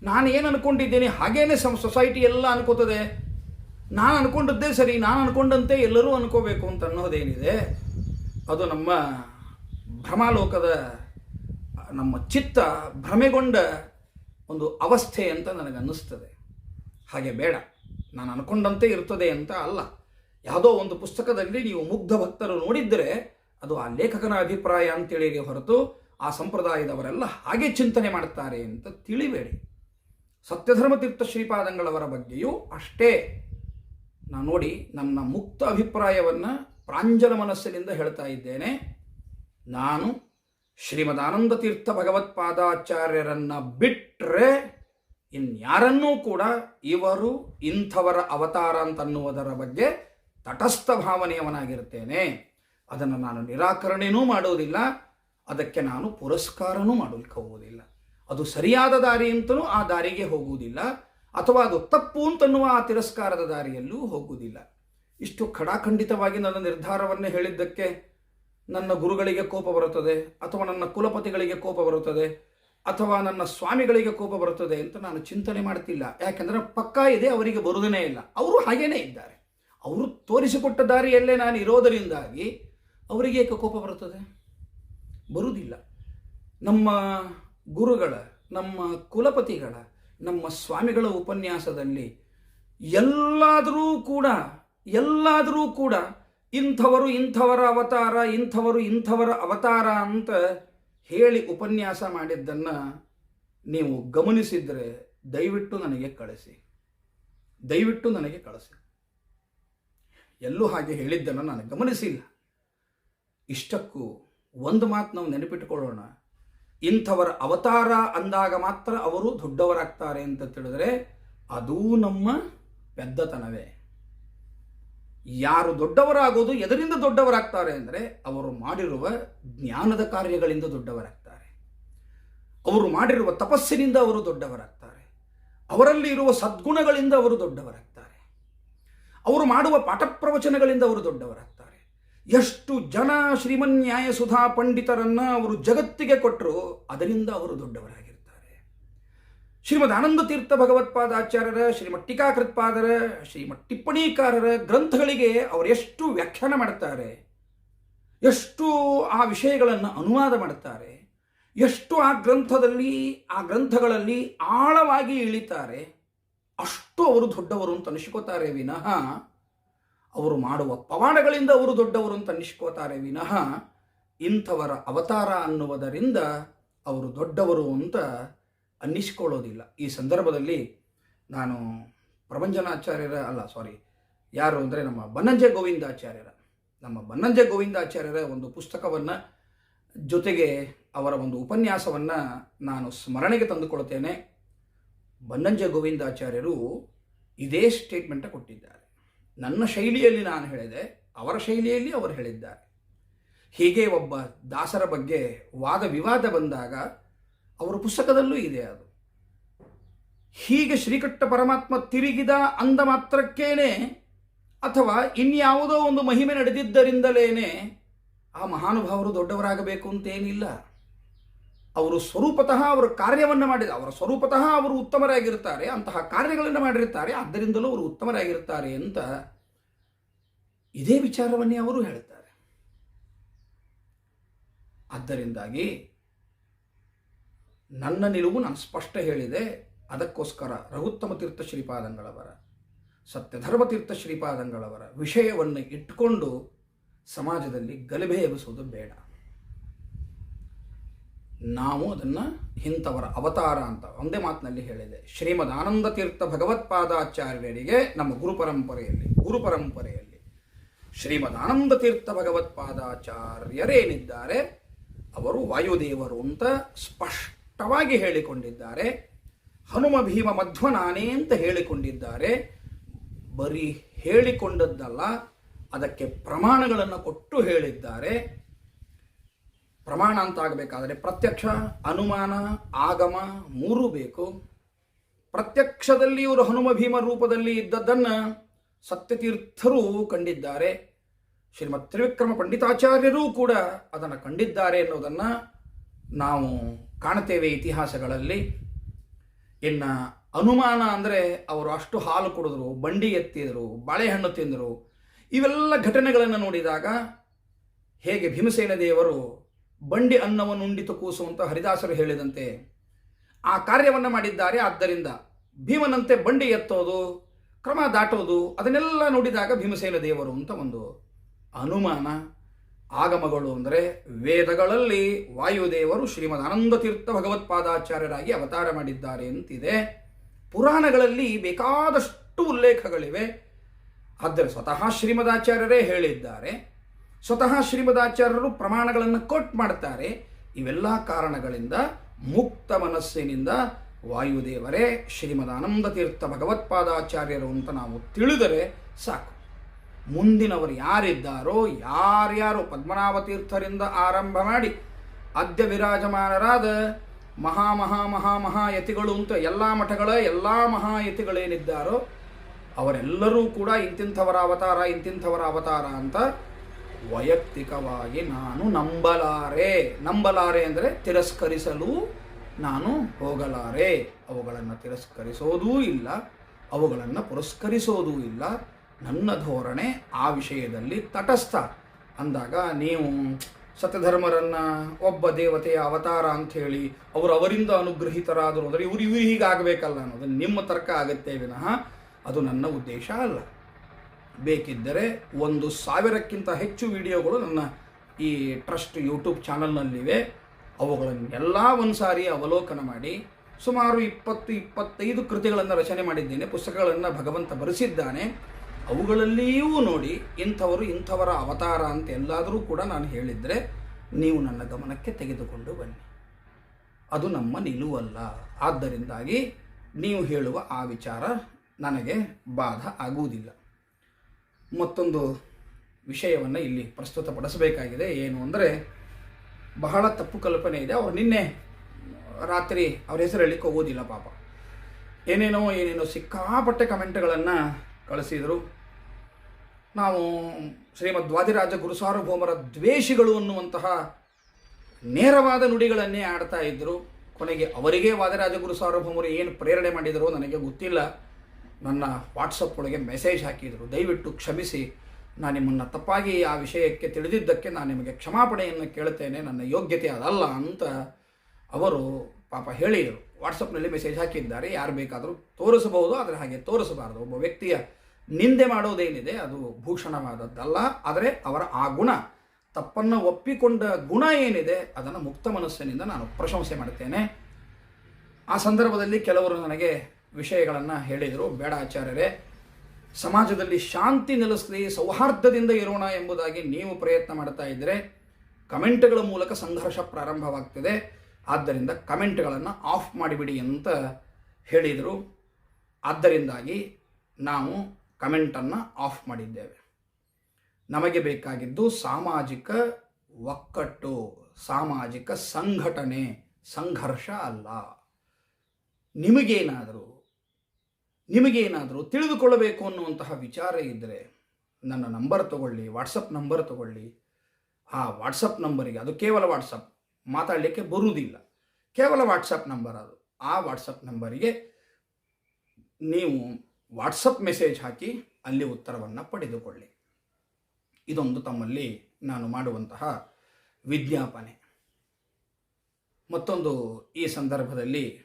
ನಾನು ಏನು ಅನ್ಕೊಂಡಿದ್ದೀನಿ? ಹಾಗೇನೆ ಸಮ ಸೊಸೈಟಿ ಎಲ್ಲ ಅನ್ಕೋತದೆ. ನಾನು ಅನ್ಕೊಂಡದ್ದೇ ಸರಿ, ನಾನು ಅನ್ಕೊಂಡಂತೆ ಎಲ್ಲರೂ ಅನ್ಕೋಬೇಕು ಅಂತ ಅನ್ನೋದೇನಿದೆ? ಅದು ನಮ್ಮ ಭ್ರಮಾಲೋಕದ, ನಮ್ಮ ಚಿತ್ತ ಭ್ರಮೆಗೊಂಡ ಒಂದು ಅವಸ್ಥೆ ಅಂತ ನನಗನ್ನಿಸ್ತದೆ. ಹಾಗೆ ಬೇಡ. ನಾನು ಅನ್ಕೊಂಡಂತೆ ಇರ್ತದೆ ಅಂತ ಅಲ್ಲ. ಯಾವುದೋ ಒಂದು ಪುಸ್ತಕದಲ್ಲಿ ನೀವು ಮುಗ್ಧ ಭಕ್ತರು ನೋಡಿದ್ದರೆ ಅದು ಆ ಲೇಖಕನ ಅಭಿಪ್ರಾಯ ಅಂತೇಳಿ ಹೊರತು ಆ ಸಂಪ್ರದಾಯದವರೆಲ್ಲ ಹಾಗೆ ಚಿಂತನೆ ಮಾಡ್ತಾರೆ ಅಂತ ತಿಳಿಬೇಡಿ. ಸತ್ಯಧರ್ಮತೀರ್ಥ ಶ್ರೀಪಾದಂಗಳವರ ಬಗ್ಗೆಯೂ ಅಷ್ಟೇ. ನಾನು ನೋಡಿ ನನ್ನ ಮುಕ್ತ ಅಭಿಪ್ರಾಯವನ್ನು ಪ್ರಾಂಜಲ ಮನಸ್ಸಿನಿಂದ ಹೇಳ್ತಾ ಇದ್ದೇನೆ. ನಾನು ಶ್ರೀಮದ್ ಆನಂದ ತೀರ್ಥ ಭಗವತ್ಪಾದಾಚಾರ್ಯರನ್ನು ಬಿಟ್ಟರೆ ಇನ್ಯಾರನ್ನೂ ಕೂಡ ಇವರು ಇಂಥವರ ಅವತಾರ ಅಂತನ್ನುವುದರ ಬಗ್ಗೆ ತಟಸ್ಥ ಭಾವನೆಯವನಾಗಿರ್ತೇನೆ. ಅದನ್ನು ನಾನು ನಿರಾಕರಣೆಯೂ ಮಾಡುವುದಿಲ್ಲ ಅದಕ್ಕೆ ನಾನು ಪುರಸ್ಕಾರನೂ ಮಾಡಲಿಕ್ಕೆ ಹೋಗುವುದಿಲ್ಲ. ಅದು ಸರಿಯಾದ ದಾರಿ ಅಂತಲೂ ಆ ದಾರಿಗೆ ಹೋಗುವುದಿಲ್ಲ, ಅಥವಾ ಅದು ತಪ್ಪು ಅಂತನ್ನುವ ಆ ತಿರಸ್ಕಾರದ ದಾರಿಯಲ್ಲೂ ಹೋಗುವುದಿಲ್ಲ. ಇಷ್ಟು ಖಡಾಖಂಡಿತವಾಗಿ ನನ್ನ ನಿರ್ಧಾರವನ್ನು ಹೇಳಿದ್ದಕ್ಕೆ ನನ್ನ ಗುರುಗಳಿಗೆ ಕೋಪ ಬರುತ್ತದೆ, ಅಥವಾ ನನ್ನ ಕುಲಪತಿಗಳಿಗೆ ಕೋಪ ಬರುತ್ತದೆ, ಅಥವಾ ನನ್ನ ಸ್ವಾಮಿಗಳಿಗೆ ಕೋಪ ಬರುತ್ತದೆ ಅಂತ ನಾನು ಚಿಂತನೆ ಮಾಡ್ತಿಲ್ಲ. ಯಾಕೆಂದರೆ ಪಕ್ಕಾ ಇದೆ, ಅವರಿಗೆ ಬರುವುದೇ ಇಲ್ಲ. ಅವರು ಹಾಗೇನೇ ಇದ್ದಾರೆ. ಅವರು ತೋರಿಸಿಕೊಟ್ಟ ದಾರಿಯಲ್ಲೇ ನಾನು ಇರೋದರಿಂದಾಗಿ ಅವರಿಗೆ ಕೋಪ ಬರುತ್ತದೆ? ಬರುವುದಿಲ್ಲ. ನಮ್ಮ ಗುರುಗಳ, ನಮ್ಮ ಕುಲಪತಿಗಳ, ನಮ್ಮ ಸ್ವಾಮಿಗಳ ಉಪನ್ಯಾಸದಲ್ಲಿ ಎಲ್ಲಾದರೂ ಕೂಡ ಎಲ್ಲಾದರೂ ಕೂಡ ಇಂಥವರು ಇಂಥವರ ಅವತಾರ, ಇಂಥವರು ಇಂಥವರ ಅವತಾರ ಅಂತ ಹೇಳಿ ಉಪನ್ಯಾಸ ಮಾಡಿದ್ದನ್ನು ನೀವು ಗಮನಿಸಿದರೆ ದಯವಿಟ್ಟು ನನಗೆ ಕಳಿಸಿ. ದಯವಿಟ್ಟು ನನಗೆ ಕಳಿಸಿ. ಎಲ್ಲೂ ಹಾಗೆ ಹೇಳಿದ್ದನ್ನು ನಾನು ಗಮನಿಸಿಲ್ಲ. ಇಷ್ಟಕ್ಕೂ ಒಂದು ಮಾತು ನಾವು ನೆನಪಿಟ್ಟುಕೊಳ್ಳೋಣ ಇಂಥವರ ಅವತಾರ ಅಂದಾಗ ಮಾತ್ರ ಅವರು ದೊಡ್ಡವರಾಗ್ತಾರೆ ಅಂತ ತಿಳಿದ್ರೆ ಅದೂ ನಮ್ಮ ಪೆದ್ದತನವೇ. ಯಾರು ದೊಡ್ಡವರಾಗೋದು ಎದರಿಂದ ದೊಡ್ಡವರಾಗ್ತಾರೆ ಅಂದರೆ ಅವರು ಮಾಡಿರುವ ಜ್ಞಾನದ ಕಾರ್ಯಗಳಿಂದ ದೊಡ್ಡವರಾಗ್ತಾರೆ. ಅವರು ಮಾಡಿರುವ ತಪಸ್ಸಿನಿಂದ ಅವರು ದೊಡ್ಡವರಾಗ್ತಾರೆ. ಅವರಲ್ಲಿ ಇರುವ ಸದ್ಗುಣಗಳಿಂದ ಅವರು ದೊಡ್ಡವರಾಗ್ತಾರೆ. ಅವರು ಮಾಡುವ ಪಾಠ ಪ್ರವಚನಗಳಿಂದ ಅವರು ದೊಡ್ಡವರಾಗ್ತಾರೆ. ಎಷ್ಟು ಜನ ಶ್ರೀಮನ್ ನ್ಯಾಯಸುಧಾ ಪಂಡಿತರನ್ನು ಅವರು ಜಗತ್ತಿಗೆ ಕೊಟ್ಟರು ಅದರಿಂದ ಅವರು ದೊಡ್ಡವರಾಗಿರ್ತಾರೆ. ಶ್ರೀಮದ್ ಆನಂದ ತೀರ್ಥ ಭಗವತ್ಪಾದಾಚಾರ್ಯರ ಶ್ರೀಮಠ್ ಟೀಕಾಕೃತ್ಪಾದರ ಶ್ರೀಮಠ್ ಟಿಪ್ಪಣಿಕಾರರ ಗ್ರಂಥಗಳಿಗೆ ಅವರು ಎಷ್ಟು ವ್ಯಾಖ್ಯಾನ ಮಾಡ್ತಾರೆ, ಎಷ್ಟು ಆ ವಿಷಯಗಳನ್ನು ಅನುವಾದ ಮಾಡ್ತಾರೆ, ಎಷ್ಟು ಆ ಗ್ರಂಥದಲ್ಲಿ, ಆ ಗ್ರಂಥಗಳಲ್ಲಿ ಆಳವಾಗಿ ಇಳಿತಾರೆ, ಅಷ್ಟು ಅವರು ದೊಡ್ಡವರು ಅಂತ ಅನಿಸ್ಕೋತಾರೆ ವಿನಃ ಅವರು ಮಾಡುವ ಪವಾಡಗಳಿಂದ ಅವರು ದೊಡ್ಡವರು ಅಂತ ಅನ್ನಿಸ್ಕೋತಾರೆ ವಿನಃ ಇಂಥವರ ಅವತಾರ ಅನ್ನುವುದರಿಂದ ಅವರು ದೊಡ್ಡವರು ಅಂತ ಅನ್ನಿಸ್ಕೊಳ್ಳೋದಿಲ್ಲ. ಈ ಸಂದರ್ಭದಲ್ಲಿ ನಾನು ಪ್ರಭಂಜನಾಚಾರ್ಯರ ಅಲ್ಲ ಸಾರಿ ಯಾರು ಅಂದರೆ ನಮ್ಮ ಬನ್ನಂಜೆ ಗೋವಿಂದಾಚಾರ್ಯರ, ನಮ್ಮ ಬನ್ನಂಜೆ ಗೋವಿಂದಾಚಾರ್ಯರ ಒಂದು ಪುಸ್ತಕವನ್ನು ಜೊತೆಗೆ ಅವರ ಒಂದು ಉಪನ್ಯಾಸವನ್ನು ನಾನು ಸ್ಮರಣೆಗೆ ತಂದುಕೊಳ್ತೇನೆ. ಬನ್ನಂಜೆ ಗೋವಿಂದಾಚಾರ್ಯರು ಇದೇ ಸ್ಟೇಟ್ಮೆಂಟ ಕೊಟ್ಟಿದ್ದಾರೆ. ನನ್ನ ಶೈಲಿಯಲ್ಲಿ ನಾನು ಹೇಳಿದೆ, ಅವರ ಶೈಲಿಯಲ್ಲಿ ಅವರು ಹೇಳಿದ್ದಾರೆ. ಹೀಗೆ ಒಬ್ಬ ದಾಸರ ಬಗ್ಗೆ ವಾದ ವಿವಾದ ಬಂದಾಗ ಅವರ ಪುಸ್ತಕದಲ್ಲೂ ಇದೆ ಅದು. ಹೀಗೆ ಶ್ರೀಕಟ್ಟ ಪರಮಾತ್ಮ ತಿರುಗಿದ ಅಂದ ಮಾತ್ರಕ್ಕೇನೆ ಅಥವಾ ಇನ್ಯಾವುದೋ ಒಂದು ಮಹಿಮೆ ನಡೆದಿದ್ದರಿಂದಲೇನೆ ಆ ಮಹಾನುಭಾವರು ದೊಡ್ಡವರಾಗಬೇಕು ಅಂತೇನಿಲ್ಲ. ಅವರು ಸ್ವರೂಪತಃ ಅವರ ಕಾರ್ಯವನ್ನು ಮಾಡಿದ, ಅವರ ಸ್ವರೂಪತಃ ಅವರು ಉತ್ತಮರಾಗಿರ್ತಾರೆ ಅಂತಹ ಕಾರ್ಯಗಳನ್ನು ಮಾಡಿರ್ತಾರೆ ಆದ್ದರಿಂದಲೂ ಅವರು ಉತ್ತಮರಾಗಿರ್ತಾರೆ ಅಂತ ಇದೇ ವಿಚಾರವನ್ನೇ ಅವರು ಹೇಳ್ತಾರೆ ಆದ್ದರಿಂದಾಗಿ ನನ್ನ ನಿಲುವು ನಾನು ಸ್ಪಷ್ಟ ಹೇಳಿದೆ, ಅದಕ್ಕೋಸ್ಕರ ರಘುತ್ತಮ ತೀರ್ಥ ಶ್ರೀಪಾದಂಗಳವರ, ಸತ್ಯಧರ್ಮ ತೀರ್ಥ ಶ್ರೀಪಾದಂಗಳವರ ವಿಷಯವನ್ನು ಇಟ್ಟುಕೊಂಡು ಸಮಾಜದಲ್ಲಿ ಗಲಭೆ ಎಬ್ಬಿಸುವುದು ಬೇಡ. ನಾವು ಅದನ್ನು ಇಂಥವರ ಅವತಾರ ಅಂತ ಒಂದೇ ಮಾತಿನಲ್ಲಿ ಹೇಳಿದೆ. ಶ್ರೀಮದ್ ಆನಂದ ತೀರ್ಥ ಭಗವತ್ಪಾದಾಚಾರ್ಯರಿಗೆ ನಮ್ಮ ಗುರು ಪರಂಪರೆಯಲ್ಲಿ ಗುರು ಪರಂಪರೆಯಲ್ಲಿ ಶ್ರೀಮದ್ ಆನಂದ ತೀರ್ಥ ಭಗವತ್ಪಾದಾಚಾರ್ಯರೇನಿದ್ದಾರೆ ಅವರು ವಾಯುದೇವರು ಅಂತ ಸ್ಪಷ್ಟವಾಗಿ ಹೇಳಿಕೊಂಡಿದ್ದಾರೆ, ಹನುಮ ಭೀಮ ಮಧ್ವ ನಾನೇ ಅಂತ ಹೇಳಿಕೊಂಡಿದ್ದಾರೆ. ಬರೀ ಹೇಳಿಕೊಂಡದ್ದಲ್ಲ, ಅದಕ್ಕೆ ಪ್ರಮಾಣಗಳನ್ನು ಕೊಟ್ಟು ಹೇಳಿದ್ದಾರೆ. ಪ್ರಮಾಣ ಅಂತ ಆಗಬೇಕಾದರೆ ಪ್ರತ್ಯಕ್ಷ, ಅನುಮಾನ, ಆಗಮ ಮೂರೂ ಬೇಕು. ಪ್ರತ್ಯಕ್ಷದಲ್ಲಿ ಇವರು ಹನುಮ ಭೀಮ ರೂಪದಲ್ಲಿ ಇದ್ದದ್ದನ್ನು ಸತ್ಯತೀರ್ಥರು ಕಂಡಿದ್ದಾರೆ. ಶ್ರೀಮತ್ ತ್ರಿವಿಕ್ರಮ ಪಂಡಿತಾಚಾರ್ಯರೂ ಕೂಡ ಅದನ್ನು ಕಂಡಿದ್ದಾರೆ ಎನ್ನುವುದನ್ನು ನಾವು ಕಾಣ್ತೇವೆ ಇತಿಹಾಸಗಳಲ್ಲಿ. ಇನ್ನು ಅನುಮಾನ ಅಂದರೆ ಅವರು ಅಷ್ಟು ಹಾಲು ಕುಡಿದ್ರು, ಬಂಡಿ ಎತ್ತಿದರು, ಬಾಳೆಹಣ್ಣು ತಿಂದರು. ಇವೆಲ್ಲ ಘಟನೆಗಳನ್ನು ನೋಡಿದಾಗ ಹೇಗೆ ಭೀಮಸೇನ ದೇವರು ಬಂಡಿ ಅನ್ನವನ್ನು ಉಂಡಿತು ಕೂಸು ಅಂತ ಹರಿದಾಸರು ಹೇಳಿದಂತೆ, ಆ ಕಾರ್ಯವನ್ನು ಮಾಡಿದ್ದಾರೆ. ಆದ್ದರಿಂದ ಭೀಮನಂತೆ ಬಂಡಿ ಎತ್ತೋದು, ಕ್ರಮ ದಾಟೋದು, ಅದನ್ನೆಲ್ಲ ನೋಡಿದಾಗ ಭೀಮಸೇನ ದೇವರು ಅಂತ ಒಂದು ಅನುಮಾನ. ಆಗಮಗಳು ಅಂದರೆ ವೇದಗಳಲ್ಲಿ ವಾಯುದೇವರು ಶ್ರೀಮದ್ ಆನಂದ ತೀರ್ಥ ಭಗವತ್ಪಾದಾಚಾರ್ಯರಾಗಿ ಅವತಾರ ಮಾಡಿದ್ದಾರೆ ಅಂತಿದೆ. ಪುರಾಣಗಳಲ್ಲಿ ಬೇಕಾದಷ್ಟು ಉಲ್ಲೇಖಗಳಿವೆ. ಆದರೆ ಸ್ವತಃ ಶ್ರೀಮದಾಚಾರ್ಯರೇ ಹೇಳಿದ್ದಾರೆ. ಸ್ವತಃ ಶ್ರೀಮದಾಚಾರ್ಯರು ಪ್ರಮಾಣಗಳನ್ನು ಕೊಟ್ ಮಾಡ್ತಾರೆ ಇವೆಲ್ಲ ಕಾರಣಗಳಿಂದ ಮುಕ್ತ ಮನಸ್ಸಿನಿಂದ ವಾಯುದೇವರೇ ಶ್ರೀಮದಾನಂದ ತೀರ್ಥ ಭಗವತ್ಪಾದಾಚಾರ್ಯರು ಅಂತ ನಾವು ತಿಳಿದರೆ ಸಾಕು. ಮುಂದಿನವರು ಯಾರಿದ್ದಾರೋ, ಯಾರ್ಯಾರು ಪದ್ಮನಾಭ ತೀರ್ಥರಿಂದ ಆರಂಭ ಮಾಡಿ ಅದ್ಯ ವಿರಾಜಮಾನರಾದ ಮಹಾ ಮಹಾ ಮಹಾ ಮಹಾಯತಿಗಳು ಅಂತ ಎಲ್ಲ ಮಠಗಳ ಎಲ್ಲ ಮಹಾಯತಿಗಳೇನಿದ್ದಾರೋ ಅವರೆಲ್ಲರೂ ಕೂಡ ಇಂತಿಂಥವರ ಅವತಾರ ಇಂತಿಂಥವರ ಅವತಾರ ಅಂತ ವೈಯಕ್ತಿಕವಾಗಿ ನಾನು ನಂಬಲಾರೆ. ನಂಬಲಾರೆ ಅಂದರೆ ತಿರಸ್ಕರಿಸಲು ನಾನು ಹೋಗಲಾರೆ. ಅವುಗಳನ್ನು ತಿರಸ್ಕರಿಸೋದೂ ಇಲ್ಲ, ಅವುಗಳನ್ನು ಪುರಸ್ಕರಿಸೋದೂ ಇಲ್ಲ. ನನ್ನ ಧೋರಣೆ ಆ ವಿಷಯದಲ್ಲಿ ತಟಸ್ಥ. ಅಂದಾಗ ನೀವು ಸತ್ಯಧರ್ಮರನ್ನ ಒಬ್ಬ ದೇವತೆಯ ಅವತಾರ ಅಂಥೇಳಿ ಅವರು ಅವರಿಂದ ಅನುಗ್ರಹಿತರಾದರು ಅಂದರೆ ಇವರು ಇವರು ಹೀಗಾಗಬೇಕಲ್ಲ ಅನ್ನೋದು ನಿಮ್ಮ ತರ್ಕ ಆಗುತ್ತೆ ವಿನಃ ಅದು ನನ್ನ ಉದ್ದೇಶ ಅಲ್ಲ. ಬೇಕಿದ್ದರೆ ಒಂದು ಸಾವಿರಕ್ಕಿಂತ ಹೆಚ್ಚು ವಿಡಿಯೋಗಳು ನನ್ನ ಈ ಟ್ರಸ್ಟ್ ಯೂಟ್ಯೂಬ್ ಚಾನಲ್ನಲ್ಲಿವೆ. ಅವುಗಳನ್ನೆಲ್ಲ ಒಂದು ಸಾರಿ ಅವಲೋಕನ ಮಾಡಿ ಸುಮಾರು ಇಪ್ಪತ್ತು, ಇಪ್ಪತ್ತೈದು ಕೃತಿಗಳನ್ನು ರಚನೆ ಮಾಡಿದ್ದೇನೆ, ಪುಸ್ತಕಗಳನ್ನು ಭಗವಂತ ಬರೆಸಿದ್ದಾನೆ. ಅವುಗಳಲ್ಲಿಯೂ ನೋಡಿ ಇಂಥವರು ಇಂಥವರ ಅವತಾರ ಅಂತ ಎಲ್ಲಾದರೂ ಕೂಡ ನಾನು ಹೇಳಿದರೆ ನೀವು ನನ್ನ ಗಮನಕ್ಕೆ ತೆಗೆದುಕೊಂಡು ಬನ್ನಿ. ಅದು ನಮ್ಮ ನಿಲುವಲ್ಲ. ಆದ್ದರಿಂದಾಗಿ ನೀವು ಹೇಳುವ ಆ ವಿಚಾರ ನನಗೆ ಬಾಧ ಆಗುವುದಿಲ್ಲ. ಮತ್ತೊಂದು ವಿಷಯವನ್ನು ಇಲ್ಲಿ ಪ್ರಸ್ತುತಪಡಿಸಬೇಕಾಗಿದೆ. ಏನು ಅಂದರೆ, ಬಹಳ ತಪ್ಪು ಕಲ್ಪನೆ ಇದೆ. ಅವ್ರು ನಿನ್ನೆ ರಾತ್ರಿ ಅವ್ರ ಹೆಸರು ಹೇಳಿಕ್ಕೆ ಹೋಗೋದಿಲ್ಲ ಪಾಪ. ಏನೇನೋ ಏನೇನೋ ಸಿಕ್ಕಾಪಟ್ಟೆ ಕಮೆಂಟ್ಗಳನ್ನು ಕಳಿಸಿದರು. ನಾವು ಶ್ರೀಮದ್ ದ್ವಾದಿರಾಜ ಗುರುಸಾರ್ವಭೌಮರ ದ್ವೇಷಿಗಳು ಅನ್ನುವಂತಹ ನೇರವಾದ ನುಡಿಗಳನ್ನೇ ಆಡ್ತಾ ಇದ್ದರು ಕೊನೆಗೆ ಅವರಿಗೆ ವಾದಿರಾಜ ಗುರು ಸಾರ್ವಭೌಮರು ಏನು ಪ್ರೇರಣೆ ಮಾಡಿದರೋ ನನಗೆ ಗೊತ್ತಿಲ್ಲ. ನನ್ನ ವಾಟ್ಸಪ್ ಒಳಗೆ ಮೆಸೇಜ್ ಹಾಕಿದರು. ದಯವಿಟ್ಟು ಕ್ಷಮಿಸಿ. ನಾನು ನಿಮ್ಮನ್ನು ತಪ್ಪಾಗಿ ಆ ವಿಷಯಕ್ಕೆ ತಿಳಿದಿದ್ದಕ್ಕೆ ನಾನು ನಿಮಗೆ ಕ್ಷಮಾಪಣೆಯನ್ನು ಕೇಳುತ್ತೇನೆ. ನನ್ನ ಯೋಗ್ಯತೆ ಅದಲ್ಲ ಅಂತ ಅವರು ಪಾಪ ಹೇಳಿದರು. ವಾಟ್ಸಪ್ನಲ್ಲಿ ಮೆಸೇಜ್ ಹಾಕಿದ್ದಾರೆ. ಯಾರು ಬೇಕಾದರೂ ತೋರಿಸಬಹುದು. ಆದರೆ ಹಾಗೆ ತೋರಿಸಬಾರದು. ಒಬ್ಬ ವ್ಯಕ್ತಿಯ ನಿಂದೆ ಮಾಡೋದೇನಿದೆ, ಅದು ಭೂಷಣವಾದದ್ದಲ್ಲ. ಆದರೆ ಅವರ ಆ ಗುಣ, ತಪ್ಪನ್ನು ಒಪ್ಪಿಕೊಂಡ ಗುಣ ಏನಿದೆ, ಅದನ್ನು ಮುಕ್ತ ಮನಸ್ಸಿನಿಂದ ನಾನು ಪ್ರಶಂಸೆ ಮಾಡುತ್ತೇನೆ. ಆ ಸಂದರ್ಭದಲ್ಲಿ ಕೆಲವರು ನನಗೆ ವಿಷಯಗಳನ್ನು ಹೇಳಿದರು. ಬೇಡ ಆಚಾರ್ಯರೇ, ಸಮಾಜದಲ್ಲಿ ಶಾಂತಿ ನೆಲೆಸಲಿ ಸೌಹಾರ್ದದಿಂದ ಇರೋಣ ಎಂಬುದಾಗಿ ನೀವು ಪ್ರಯತ್ನ ಮಾಡ್ತಾ ಇದ್ದರೆ ಕಮೆಂಟ್ಗಳ ಮೂಲಕ ಸಂಘರ್ಷ ಪ್ರಾರಂಭವಾಗ್ತದೆ. ಆದ್ದರಿಂದ ಕಮೆಂಟ್ಗಳನ್ನು ಆಫ್ ಮಾಡಿಬಿಡಿ ಅಂತ ಹೇಳಿದರು. ಆದ್ದರಿಂದಾಗಿ ನಾವು ಕಮೆಂಟನ್ನು ಆಫ್ ಮಾಡಿದ್ದೇವೆ. ನಮಗೆ ಬೇಕಾಗಿದ್ದು ಸಾಮಾಜಿಕ ಒಕ್ಕಟ್ಟು, ಸಾಮಾಜಿಕ ಸಂಘಟನೆ, ಸಂಘರ್ಷ ಅಲ್ಲ. ನಿಮಗೇನಾದರೂ ನಿಮಗೇನಾದರೂ ತಿಳಿದುಕೊಳ್ಳಬೇಕು ಅನ್ನುವಂತಹ ವಿಚಾರ ಇದ್ದರೆ ನನ್ನ ನಂಬರ್ ತಗೊಳ್ಳಿ ವಾಟ್ಸಪ್ ನಂಬರ್ ತಗೊಳ್ಳಿ. ಆ ವಾಟ್ಸಪ್ ನಂಬರಿಗೆ ಅದು ಕೇವಲ ವಾಟ್ಸಪ್ ಮಾತಾಡಲಿಕ್ಕೆ ಬರುವುದಿಲ್ಲ ಕೇವಲ ವಾಟ್ಸಪ್ ನಂಬರ್ ಅದು. ಆ ವಾಟ್ಸಪ್ ನಂಬರಿಗೆ ನೀವು ವಾಟ್ಸಪ್ ಮೆಸೇಜ್ ಹಾಕಿ ಅಲ್ಲಿ ಉತ್ತರವನ್ನು ಪಡೆದುಕೊಳ್ಳಿ. ಇದೊಂದು ತಮ್ಮಲ್ಲಿ ನಾನು ಮಾಡುವಂತಹ ವಿಜ್ಞಾಪನೆ. ಮತ್ತೊಂದು ಈ ಸಂದರ್ಭದಲ್ಲಿ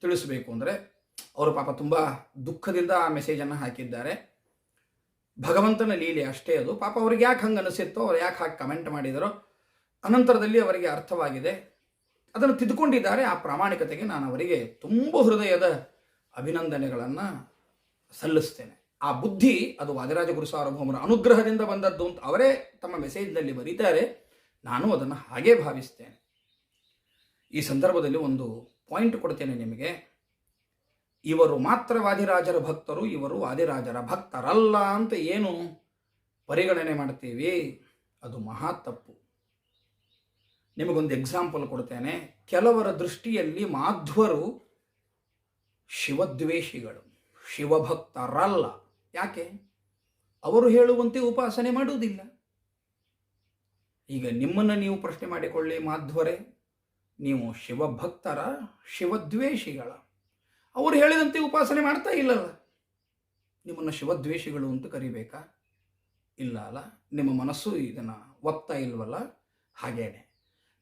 ತಿಳಿಸಬೇಕು ಅಂದರೆ ಅವರು ಪಾಪ ತುಂಬ ದುಃಖದಿಂದ ಆ ಮೆಸೇಜನ್ನು ಹಾಕಿದ್ದಾರೆ. ಭಗವಂತನ ಲೀಲೆ ಅಷ್ಟೇ ಅದು. ಪಾಪ ಅವ್ರಿಗೆ ಯಾಕೆ ಹಂಗೆ ಅನಿಸಿತ್ತೋ ಅವ್ರು ಯಾಕೆ ಹಾಕಿ ಕಮೆಂಟ್ ಮಾಡಿದರೋ, ಅನಂತರದಲ್ಲಿ ಅವರಿಗೆ ಅರ್ಥವಾಗಿದೆ. ಅದನ್ನು ತಿದ್ದುಕೊಂಡಿದ್ದಾರೆ. ಆ ಪ್ರಾಮಾಣಿಕತೆಗೆ ನಾನು ಅವರಿಗೆ ತುಂಬ ಹೃದಯದ ಅಭಿನಂದನೆಗಳನ್ನು ಸಲ್ಲಿಸ್ತೇನೆ. ಆ ಬುದ್ಧಿ ಅದು ವಾದಿರಾಜ ಗುರು ಸಾರ್ವಭೌಮರ ಅನುಗ್ರಹದಿಂದ ಬಂದದ್ದು ಅಂತ ಅವರೇ ತಮ್ಮ ಮೆಸೇಜ್ನಲ್ಲಿ ಬರೀತಾರೆ. ನಾನು ಅದನ್ನು ಹಾಗೇ ಭಾವಿಸ್ತೇನೆ. ಈ ಸಂದರ್ಭದಲ್ಲಿ ಒಂದು ಪಾಯಿಂಟ್ ಕೊಡ್ತೇನೆ ನಿಮಗೆ. ಇವರು ಮಾತ್ರ ವಾದಿರಾಜರ ಭಕ್ತರು, ಇವರು ವಾದಿರಾಜರ ಭಕ್ತರಲ್ಲ ಅಂತ ಏನು ಪರಿಗಣನೆ ಮಾಡ್ತೀವಿ? ಅದು ಮಹಾ ತಪ್ಪು. ನಿಮಗೊಂದು ಎಕ್ಸಾಂಪಲ್ ಕೊಡ್ತೇನೆ. ಕೆಲವರ ದೃಷ್ಟಿಯಲ್ಲಿ ಮಾಧ್ವರು ಶಿವದ್ವೇಷಿಗಳು, ಶಿವಭಕ್ತರಲ್ಲ. ಯಾಕೆ? ಅವರು ಹೇಳುವಂತೆ ಉಪಾಸನೆ ಮಾಡುವುದಿಲ್ಲ. ಈಗ ನಿಮ್ಮನ್ನು ನೀವು ಪ್ರಶ್ನೆ ಮಾಡಿಕೊಳ್ಳಿ ಮಾಧ್ವರೇ. ನೀವು ಶಿವಭಕ್ತರ, ಶಿವದ್ವೇಷಿಗಳ. ಅವರು ಹೇಳಿದಂತೆ ಉಪಾಸನೆ ಮಾಡ್ತಾ ಇಲ್ಲಲ್ಲ ನಿಮ್ಮನ್ನು ಶಿವದ್ವೇಷಿಗಳು ಅಂತ ಕರಿಬೇಕಾ? ಇಲ್ಲ ಅಲ್ಲ, ನಿಮ್ಮ ಮನಸ್ಸು ಇದನ್ನು ಒಪ್ತಾ ಇಲ್ವಲ್ಲ? ಹಾಗೇನೆ.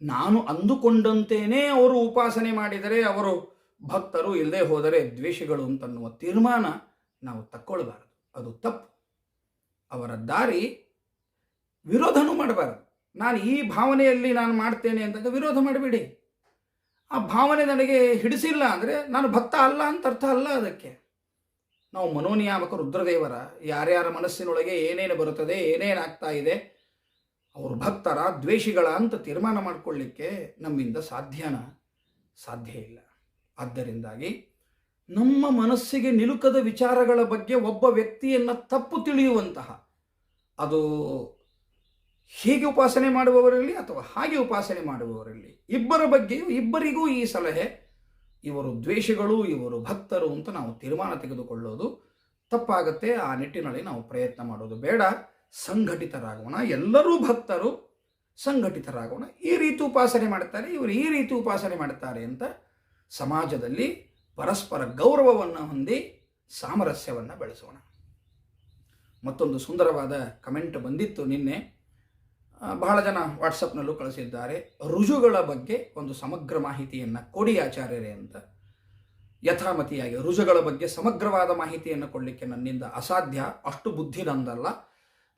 ನಾನು ಅಂದುಕೊಂಡಂತೇನೆ ಅವರು ಉಪಾಸನೆ ಮಾಡಿದರೆ, ಅವರು ಭಕ್ತರು ಇಲ್ಲದೆ ಹೋದರೆ ದ್ವೇಷಿಗಳು ಅಂತನ್ನುವ ತೀರ್ಮಾನ ನಾವು ತಕ್ಕೊಳ್ಬಾರದು. ಅದು ತಪ್ಪು. ಅವರ ದಾರಿ ವಿರೋಧನೂ ಮಾಡಬಾರದು. ನಾನು ಈ ಭಾವನೆಯಲ್ಲಿ ನಾನು ಮಾಡ್ತೇನೆ ಅಂದಾಗ ವಿರೋಧ ಮಾಡಿಬಿಡಿ. ಆ ಭಾವನೆ ನನಗೆ ಹಿಡಿಸಿಲ್ಲ ಅಂದರೆ ನಾನು ಭಕ್ತ ಅಲ್ಲ ಅಂತ ಅರ್ಥ ಅಲ್ಲ ಅದಕ್ಕೆ. ನಾವು ಮನೋನಿಯಾಮಕ ರುದ್ರದೇವರ, ಯಾರ್ಯಾರ ಮನಸ್ಸಿನೊಳಗೆ ಏನೇನು ಬರುತ್ತದೆ ಏನೇನಾಗ್ತಾ ಇದೆ, ಅವರು ಭಕ್ತರ ದ್ವೇಷಿಗಳ ಅಂತ ತೀರ್ಮಾನ ಮಾಡಿಕೊಳ್ಳಿಕ್ಕೆ ನಮ್ಮಿಂದ ಸಾಧ್ಯನ? ಸಾಧ್ಯ ಇಲ್ಲ. ಆದ್ದರಿಂದಾಗಿ ನಮ್ಮ ಮನಸ್ಸಿಗೆ ನಿಲುಕದ ವಿಚಾರಗಳ ಬಗ್ಗೆ ಒಬ್ಬ ವ್ಯಕ್ತಿಯನ್ನು ತಪ್ಪು ತಿಳಿಯುವಂತಹ, ಅದು ಹೀಗೆ ಉಪಾಸನೆ ಮಾಡುವವರಲ್ಲಿ ಅಥವಾ ಹಾಗೆ ಉಪಾಸನೆ ಮಾಡುವವರಲ್ಲಿ? ಇಬ್ಬರ ಬಗ್ಗೆಯೂ, ಇಬ್ಬರಿಗೂ ಈ ಸಲಹೆ, ಇವರು ದ್ವೇಷಗಳು, ಇವರು ಭಕ್ತರು ಅಂತ ನಾವು ತೀರ್ಮಾನ ತೆಗೆದುಕೊಳ್ಳೋದು ತಪ್ಪಾಗತ್ತೆ. ಆ ನಿಟ್ಟಿನಲ್ಲಿ ನಾವು ಪ್ರಯತ್ನ ಮಾಡೋದು ಬೇಡ. ಸಂಘಟಿತರಾಗೋಣ. ಎಲ್ಲರೂ ಭಕ್ತರು ಸಂಘಟಿತರಾಗೋಣ. ಈ ರೀತಿ ಉಪಾಸನೆ ಮಾಡ್ತಾರೆ. ಇವರು ಈ ರೀತಿ ಉಪಾಸನೆ ಮಾಡ್ತಾರೆ ಅಂತ ಸಮಾಜದಲ್ಲಿ ಪರಸ್ಪರ ಗೌರವವನ್ನು ಹೊಂದಿ ಸಾಮರಸ್ಯವನ್ನು ಬೆಳೆಸೋಣ. ಮತ್ತೊಂದು ಸುಂದರವಾದ ಕಮೆಂಟ್ ಬಂದಿತ್ತು ನಿನ್ನೆ. ಬಹಳ ಜನ ವಾಟ್ಸಪ್ನಲ್ಲೂ ಕಳಿಸಿದ್ದಾರೆ. ರುಜುಗಳ ಬಗ್ಗೆ ಒಂದು ಸಮಗ್ರ ಮಾಹಿತಿಯನ್ನು ಕೊಡಿ ಆಚಾರ್ಯರೇ ಅಂತ. ಯಥಾಮತಿಯಾಗಿ ರುಜುಗಳ ಬಗ್ಗೆ ಸಮಗ್ರವಾದ ಮಾಹಿತಿಯನ್ನು ಕೊಡಲಿಕ್ಕೆ ನನ್ನಿಂದ ಅಸಾಧ್ಯ, ಅಷ್ಟು ಬುದ್ಧಿ ನಂದಲ್ಲ.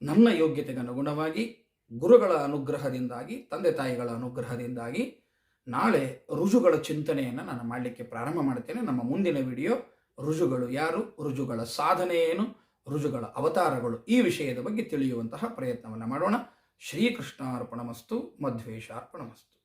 ನನ್ನ ಯೋಗ್ಯತೆಗೆ ಅನುಗುಣವಾಗಿ ಗುರುಗಳ ಅನುಗ್ರಹದಿಂದಾಗಿ, ತಂದೆ ತಾಯಿಗಳ ಅನುಗ್ರಹದಿಂದಾಗಿ ನಾಳೆ ರುಜುಗಳ ಚಿಂತನೆಯನ್ನು ನಾನು ಮಾಡಲಿಕ್ಕೆ ಪ್ರಾರಂಭ ಮಾಡ್ತೇನೆ. ನಮ್ಮ ಮುಂದಿನ ವಿಡಿಯೋ, ರುಜುಗಳು ಯಾರು, ರುಜುಗಳ ಸಾಧನೆ ಏನು, ರುಜುಗಳ ಅವತಾರಗಳು ಈ ವಿಷಯದ ಬಗ್ಗೆ ತಿಳಿಯುವಂತಹ ಪ್ರಯತ್ನವನ್ನು ಮಾಡೋಣ. ಶ್ರೀಕೃಷ್ಣಾರ್ಪಣಮಸ್ತು ಮಧ್ವೇಶಾರ್ಪಣಮಸ್ತು.